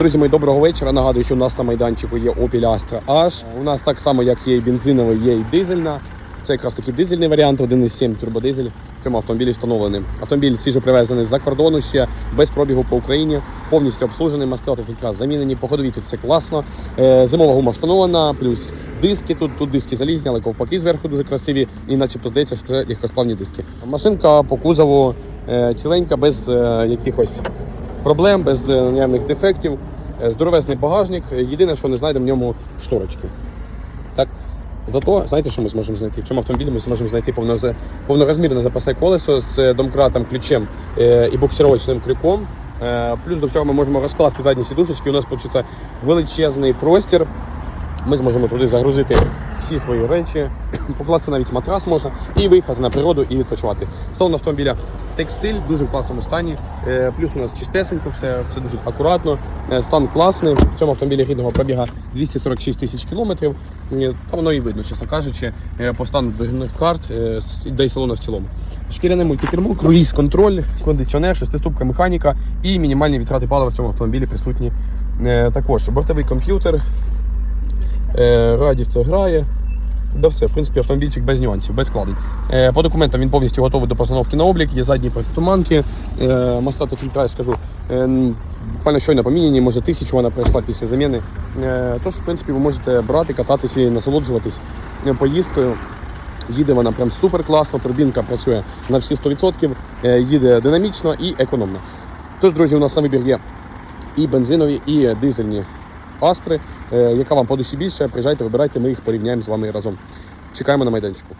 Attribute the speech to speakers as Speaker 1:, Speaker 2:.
Speaker 1: Друзі, мої доброго вечора. Нагадую, що у нас на майданчику є Opel Astra H. У нас так само, як є і бензинова, є і дизельна. Це якраз такий дизельний варіант, 1,7 турбодизель. В цьому автомобілі встановлений. Автомобіль свіжо привезений з-за кордону ще без пробігу по Україні, повністю обслужений, мастила та фільтра замінені. По тут все класно. Е, Зимова гума встановлена, плюс диски. Тут, тут диски залізні, але ковпаки зверху дуже красиві. І начебто здається, що це легкосплавні диски. Машинка по кузову е, ціленька, без е, якихось проблем, без наявних дефектів. Е, Здоровесний багажник. Е, Єдине, що не знайдемо в ньому шторочки. Так? Зато, знаєте, що ми зможемо знайти? В цьому автомобілі ми зможемо знайти повнорозмірне запасне колесо з е, домкратом, ключем і буксировочним крюком. Плюс до всього ми можемо розкласти задні сідушечки. У нас вийде величезний простір. Ми зможемо туди загрузити всі свої речі, покласти навіть матрас можна і виїхати на природу і відпочивати. Салон автомобіля текстиль в дуже класному стані. Е, Плюс у нас чистесенько, все, все дуже акуратно. Е, Стан класний. В цьому автомобілі рідного пробіга 246 тисяч кілометрів. Е, Та воно і видно, чесно кажучи, по стану двигунних карт, е, й салону в цілому. Шкіряне мультикермо, круїз контроль, кондиціонер, шестиступка механіка і мінімальні відтрати палива в цьому автомобілі присутні. Також бортовий комп'ютер, Радів це грає. Да все, в принципі, автомобільчик без нюансів, без складень. Е, По документам він повністю готовий до постановки на облік, є задні протитуманки, е, моста та фільтра, я скажу, е, буквально щойно поміняні, може тисячу вона пройшла після заміни. Е, Тож, в принципі, ви можете брати, кататися і насолоджуватись е, поїздкою. Їде вона прям супер класно, турбінка працює на всі 100%, е, їде динамічно і економно. Тож, друзі, у нас на вибір є і бензинові, і дизельні астри. Е, Яка вам по більше, приїжджайте, вибирайте, ми їх порівняємо з вами разом. Чекаємо на майданчику.